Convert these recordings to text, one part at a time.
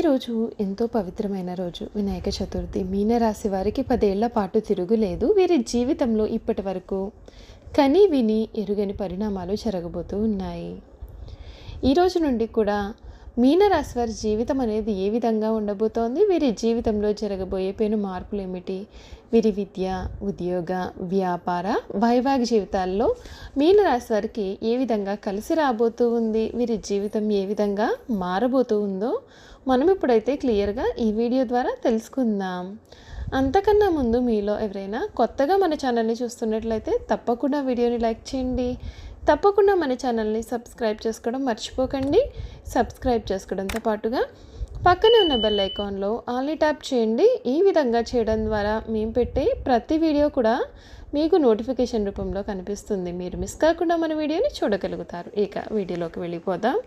ఈరోజు ఎంతో పవిత్రమైన రోజు. వినాయక చతుర్థి. మీనరాశి వారికి పదేళ్ళ పాటు తిరుగులేదు వీరి జీవితంలో ఇప్పటి వరకు కని విని ఎరుగని పరిణామాలు జరగబోతూ ఉన్నాయి. ఈ రోజు నుండి కూడా మీనరాశి వారి జీవితం అనేది ఏ విధంగా ఉండబోతోంది? వీరి జీవితంలో జరగబోయే పెను మార్పులు ఏమిటి? వీరి విద్య ఉద్యోగ వ్యాపార వైవాహిక జీవితాల్లో మీనరాశి వారికి ఏ విధంగా కలిసి రాబోతూ ఉంది? వీరి జీవితం ఏ విధంగా మారబోతూ ఉందో మనం ఇప్పుడైతే క్లియర్గా ఈ వీడియో ద్వారా తెలుసుకుందాం. అంతకన్నా ముందు మీలో ఎవరైనా కొత్తగా మన ఛానల్ని చూస్తున్నట్లయితే తప్పకుండా వీడియోని లైక్ చేయండి. తప్పకుండా మన ఛానల్ని సబ్స్క్రైబ్ చేసుకోవడం మర్చిపోకండి. సబ్స్క్రైబ్ చేసుకోవడంతో పాటుగా పక్కనే ఉన్న బెల్ ఐకాన్లో ఆల్ని ట్యాప్ చేయండి. ఈ విధంగా చేయడం ద్వారా మేము పెట్టే ప్రతి వీడియో కూడా మీకు నోటిఫికేషన్ రూపంలో కనిపిస్తుంది. మీరు మిస్ కాకుండా మన వీడియోని చూడగలుగుతారు. ఇక వీడియోలోకి వెళ్ళిపోదాం.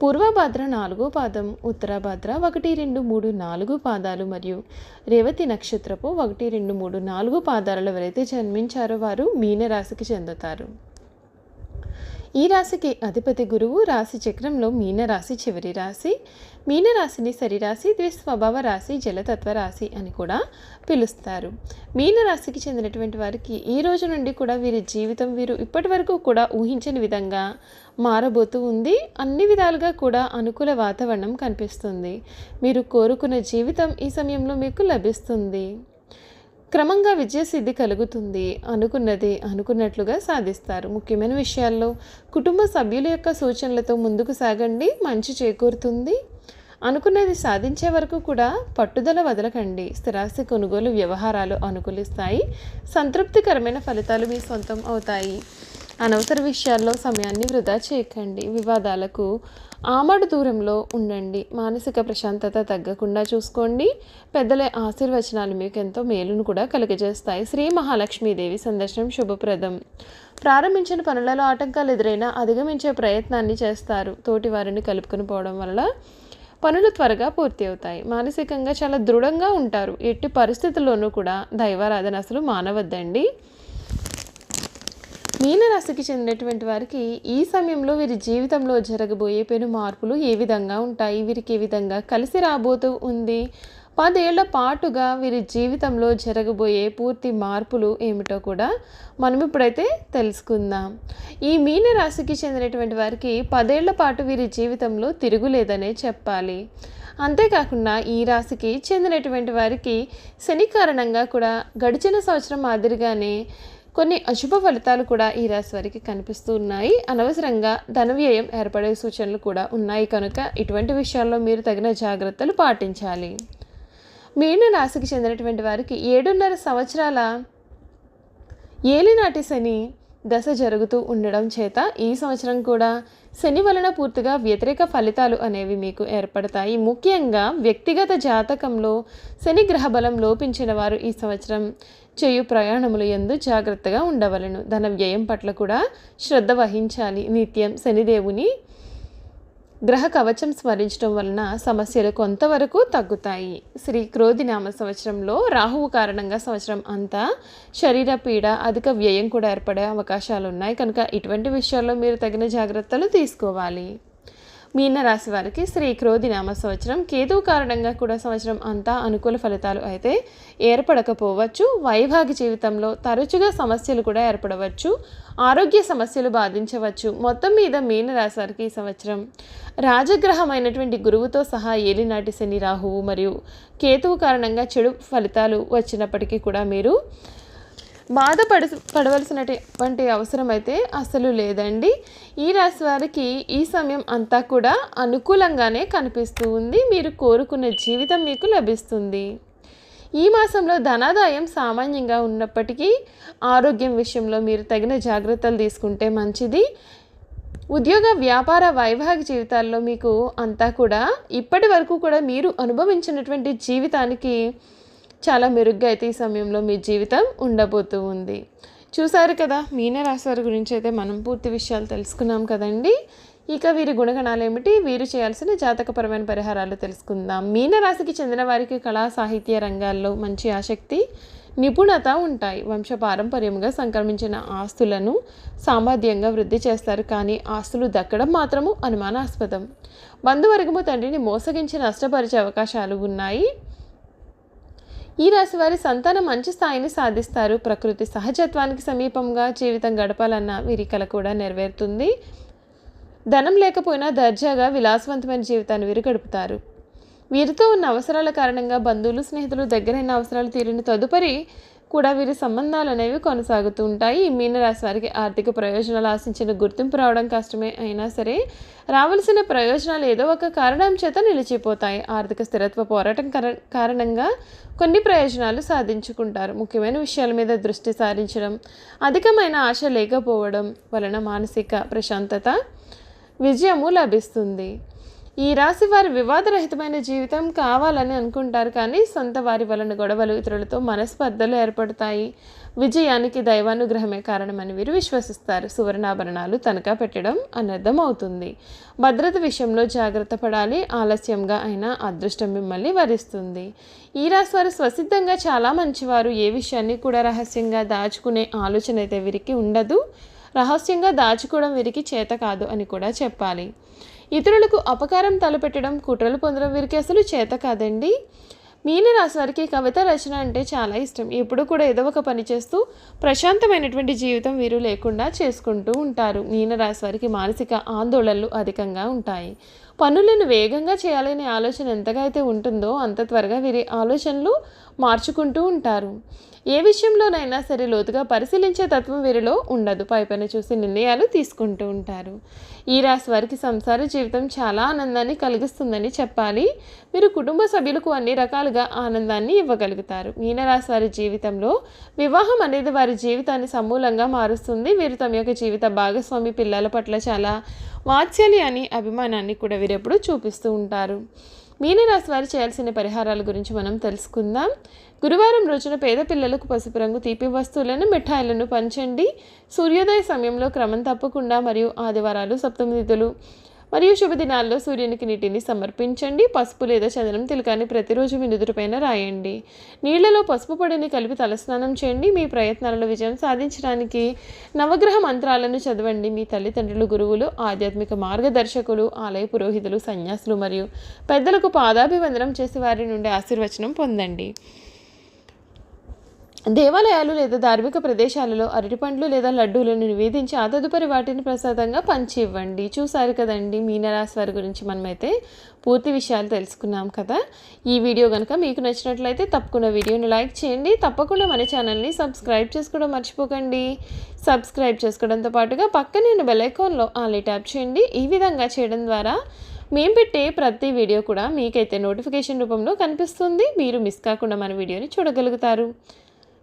పూర్వభాద్ర నాలుగో పాదం ఉత్తరాభాద్ర ఒకటి రెండు మూడు నాలుగు పాదాలు మరియు రేవతి నక్షత్రపు ఒకటి రెండు మూడు నాలుగు పాదాలలో ఎవరైతే జన్మించారో వారు మీనరాశికి చెందుతారు. ఈ రాశికి అధిపతి గురువు రాశి చక్రంలో మీనరాశి చివరి రాశి. మీనరాశిని సరిరాశి ద్విస్వభావ రాశి జలతత్వ రాశి అని కూడా పిలుస్తారు. మీనరాశికి చెందినటువంటి వారికి ఈ రోజు నుండి కూడా వీరి జీవితం వీరు ఇప్పటి వరకు కూడా ఊహించని విధంగా మారబోతూ ఉంది. అన్ని విధాలుగా కూడా అనుకూల వాతావరణం కనిపిస్తుంది. మీరు కోరుకున్న జీవితం ఈ సమయంలో మీకు లభిస్తుంది. క్రమంగా విజయసిద్ధి కలుగుతుంది అనుకున్నది అనుకున్నట్లుగా సాధిస్తారు. ముఖ్యమైన విషయాల్లో కుటుంబ సభ్యుల యొక్క సూచనలతో ముందుకు సాగండి మంచి చేకూరుతుంది. అనుకున్నది సాధించే వరకు కూడా పట్టుదల వదలకండి. స్థిరాస్తి కొనుగోలు వ్యవహారాలు అనుకూలిస్తాయి. సంతృప్తికరమైన ఫలితాలు మీ సొంతం అవుతాయి. అనవసర విషయాల్లో సమయాన్ని వృధా చేయకండి. వివాదాలకు ఆమడు దూరంలో ఉండండి. మానసిక ప్రశాంతత తగ్గకుండా చూసుకోండి. పెద్దల ఆశీర్వచనాలు మీకు ఎంతో మేలును కూడా కలుగజేస్తాయి. శ్రీ మహాలక్ష్మీదేవి సందర్శనం శుభప్రదం. ప్రారంభించిన పనులలో ఆటంకాలు ఎదురైనా అధిగమించే ప్రయత్నాన్ని చేస్తారు. తోటి వారిని కలుపుకొని పోవడం వల్ల పనులు త్వరగా పూర్తి అవుతాయి. మానసికంగా చాలా దృఢంగా ఉంటారు. ఎట్టి పరిస్థితుల్లోనూ కూడా దైవారాధన అసలు మానవద్దండి. మీనరాశికి చెందినటువంటి వారికి ఈ సమయంలో వీరి జీవితంలో జరగబోయే పెను మార్పులు ఏ విధంగా ఉంటాయి? వీరికి ఏ విధంగా కలిసి రాబోతూ ఉంది? పదేళ్ళ పాటుగా వీరి జీవితంలో జరగబోయే పూర్తి మార్పులు ఏమిటో కూడా మనం ఇప్పుడైతే తెలుసుకుందాం. ఈ మీన రాశికి చెందినటువంటి వారికి పదేళ్ళ పాటు వీరి జీవితంలో తిరుగులేదనే చెప్పాలి. అంతేకాకుండా ఈ రాశికి చెందినటువంటి వారికి శని కారణంగా కూడా గడిచిన సంవత్సరం మాదిరిగానే కొన్ని అశుభ ఫలితాలు కూడా ఈ రాశి వారికి కనిపిస్తూ ఉన్నాయి. అనవసరంగా ధన వ్యయం ఏర్పడే సూచనలు కూడా ఉన్నాయి. కనుక ఇటువంటి విషయాల్లో మీరు తగిన జాగ్రత్తలు పాటించాలి. మీన రాశికి చెందినటువంటి వారికి ఏడున్నర సంవత్సరాల ఏలినాటి శని దశ జరుగుతూ ఉండడం చేత ఈ సంవత్సరం కూడా శని వలన పూర్తిగా వ్యతిరేక ఫలితాలు అనేవి మీకు ఏర్పడతాయి. ముఖ్యంగా వ్యక్తిగత జాతకంలో శని గ్రహ బలం లోపించిన వారు ఈ సంవత్సరం చేయు ప్రయాణములు ఎందు జాగ్రత్తగా ఉండవలను. ధన వ్యయం పట్ల కూడా శ్రద్ధ వహించాలి. నిత్యం శనిదేవుని గ్రహ కవచం స్మరించడం వలన సమస్యలు కొంతవరకు తగ్గుతాయి. శ్రీ క్రోధి నామ సంవత్సరంలో రాహువు కారణంగా సంవత్సరం అంతా శరీర పీడ అధిక వ్యయం కూడా ఏర్పడే అవకాశాలు ఉన్నాయి కనుక ఇటువంటి విషయాల్లో మీరు తగిన జాగ్రత్తలు తీసుకోవాలి. మీన రాశి వారికి శ్రీ క్రోధి నామ సంవత్సరం కేతువు కారణంగా కూడా సంవత్సరం అంతా అనుకూల ఫలితాలు అయితే ఏర్పడకపోవచ్చు. వైభాగ జీవితంలో తరచుగా సమస్యలు కూడా ఏర్పడవచ్చు. ఆరోగ్య సమస్యలు బాధించవచ్చు. మొత్తం మీద మీన రాశి వారికి ఈ సంవత్సరం రాజగ్రహమైనటువంటి గురువుతో సహా ఏలినాటి శని రాహువు మరియు కేతువు కారణంగా చెడు ఫలితాలు వచ్చినప్పటికీ కూడా మీరు బాధపడ పడవలసినటువంటి అవసరం అయితే అసలు లేదండి. ఈ రాశి వారికి ఈ సమయం అంతా కూడా అనుకూలంగానే కనిపిస్తూ ఉంది. మీరు కోరుకున్న జీవితం మీకు లభిస్తుంది. ఈ మాసంలో ధనాదాయం సామాన్యంగా ఉన్నప్పటికీ ఆరోగ్యం విషయంలో మీరు తగిన జాగ్రత్తలు తీసుకుంటే మంచిది. ఉద్యోగ వ్యాపార వైవాహిక జీవితాల్లో మీకు అంతా కూడా ఇప్పటి వరకు కూడా మీరు అనుభవించినటువంటి జీవితానికి చాలా మెరుగ్గా అయితే ఈ సమయంలో మీ జీవితం ఉండబోతూ ఉంది. చూసారు కదా మీనరాశి వారి గురించి అయితే మనం పూర్తి విషయాలు తెలుసుకున్నాం కదండి. ఇక వీరి గుణగణాలు ఏమిటి? వీరు చేయాల్సిన జాతకపరమైన పరిహారాలు తెలుసుకుందాం. మీనరాశికి చెందిన వారికి కళా సాహిత్య రంగాల్లో మంచి ఆసక్తి నిపుణత ఉంటాయి. వంశ పారంపర్యంగా సంక్రమించిన ఆస్తులను సామర్థ్యంగా వృద్ధి చేస్తారు. కానీ ఆస్తులు దక్కడం మాత్రము అనుమానాస్పదం. బంధువర్గము తండ్రిని మోసగించి నష్టపరిచే అవకాశాలు ఉన్నాయి. ఈ రాశి వారి సంతానం మంచి స్థాయిని సాధిస్తారు. ప్రకృతి సహజత్వానికి సమీపంగా జీవితం గడపాలన్న వీరి కల కూడా నెరవేరుతుంది. ధనం లేకపోయినా దర్జాగా విలాసవంతమైన జీవితాన్ని వీరు గడుపుతారు. వీరితో ఉన్న అవసరాల కారణంగా బంధువులు స్నేహితులు దగ్గరైన అవసరాలు తీరిన తదుపరి కూడా వీరి సంబంధాలు అనేవి కొనసాగుతూ ఉంటాయి. ఈ మీనరాశి వారికి ఆర్థిక ప్రయోజనాలు ఆశించిన గుర్తింపు రావడం కష్టమే అయినా సరే రావలసిన ప్రయోజనాలు ఏదో ఒక కారణం చేత నిలిచిపోతాయి. ఆర్థిక స్థిరత్వ పోరాటం కారణంగా కొన్ని ప్రయోజనాలు సాధించుకుంటారు. ముఖ్యమైన విషయాల మీద దృష్టి సారించడం అధికమైన ఆశ లేకపోవడం వలన మానసిక ప్రశాంతత విజయము లభిస్తుంది. ఈ రాశి వారి వివాదరహితమైన జీవితం కావాలని అనుకుంటారు కానీ సొంత వారి వలన గొడవలు ఇతరులతో మనస్పర్ధలు ఏర్పడతాయి. విజయానికి దైవానుగ్రహమే కారణమని వీరు విశ్వసిస్తారు. సువర్ణాభరణాలు తనఖా పెట్టడం అనర్థం అవుతుంది భద్రత విషయంలో జాగ్రత్త పడాలి ఆలస్యంగా అయినా అదృష్టం మిమ్మల్ని వరిస్తుంది. ఈ రాశి వారు స్వసిద్ధంగా చాలా మంచివారు. ఏ విషయాన్ని కూడా రహస్యంగా దాచుకునే ఆలోచన అయితే వీరికి ఉండదు. రహస్యంగా దాచుకోవడం వీరికి చేత కాదు అని కూడా చెప్పాలి. ఇతరులకు అపకారం తలపెట్టడం కుట్రలు పొందడం వీరికి అసలు చేత కాదండి. మీన వారికి కవిత రచన అంటే చాలా ఇష్టం. ఎప్పుడు కూడా ఏదో ఒక పని చేస్తూ ప్రశాంతమైనటువంటి జీవితం వీరు లేకుండా చేసుకుంటూ ఉంటారు. మీన వారికి మానసిక ఆందోళనలు అధికంగా ఉంటాయి. పనులను వేగంగా చేయాలనే ఆలోచన ఎంతగా అయితే ఉంటుందో అంత త్వరగా వీరి ఆలోచనలు మార్చుకుంటూ ఉంటారు. ఏ విషయంలోనైనా సరే లోతుగా పరిశీలించే తత్వం వీరిలో ఉండదు. పైపైన చూసి నిర్ణయాలు తీసుకుంటూ ఉంటారు. ఈ రాశి వారికి సంసార జీవితం చాలా ఆనందాన్ని కలిగిస్తుందని చెప్పాలి. మీరు కుటుంబ సభ్యులకు అన్ని రకాలుగా ఆనందాన్ని ఇవ్వగలుగుతారు. మీనరాశి వారి జీవితంలో వివాహం అనేది వారి జీవితాన్ని సమూలంగా మారుస్తుంది. వీరు తమ యొక్క జీవిత భాగస్వామి పిల్లల పట్ల చాలా వాత్సల్యాన్ని అభిమానాన్ని కూడా వీరెప్పుడు చూపిస్తూ ఉంటారు. మీనరాశి వారు చేయాల్సిన పరిహారాల గురించి మనం తెలుసుకుందాం. గురువారం రోజున పేద పిల్లలకు పసుపు రంగు తీపి వస్తువులను మిఠాయిలను పంచండి. సూర్యోదయ సమయంలో క్రమం తప్పకుండా మరియు ఆదివారాలు సప్తమి తిథులు మరియు శుభదినాల్లో సూర్యునికి నీటిని సమర్పించండి. పసుపు లేదా చందనం తిలకాన్ని ప్రతిరోజు మీ నుదుటిపైన రాయండి. నీళ్ళలో పసుపు పొడిని కలిపి తలస్నానం చేయండి. మీ ప్రయత్నాలలో విజయం సాధించడానికి నవగ్రహ మంత్రాలను చదవండి. మీ తల్లిదండ్రులు గురువులు ఆధ్యాత్మిక మార్గదర్శకులు ఆలయ పురోహితులు సన్యాసులు మరియు పెద్దలకు పాదాభివందనం చేసి వారి నుండి ఆశీర్వచనం పొందండి. దేవాలయాలు లేదా ధార్మిక ప్రదేశాలలో అరటిపండ్లు లేదా లడ్డూలను నివేదించి ఆ తదుపరి వాటిని ప్రసాదంగా పంచి ఇవ్వండి చూసారు కదండి మీనరాశి వారి గురించి మనమైతే పూర్తి విషయాలు తెలుసుకున్నాం కదా. ఈ వీడియో కనుక మీకు నచ్చినట్లయితే తప్పకుండా వీడియోని లైక్ చేయండి. తప్పకుండా మన ఛానల్ని సబ్స్క్రైబ్ చేసుకోవడం మర్చిపోకండి. సబ్స్క్రైబ్ చేసుకోవడంతో పాటుగా పక్కనే బెల్ ఐకాన్లో ఆలీ ట్యాప్ చేయండి. ఈ విధంగా చేయడం ద్వారా మేము పెట్టే ప్రతి వీడియో కూడా మీకైతే నోటిఫికేషన్ రూపంలో కనిపిస్తుంది. మీరు మిస్ కాకుండా మన వీడియోని చూడగలుగుతారు.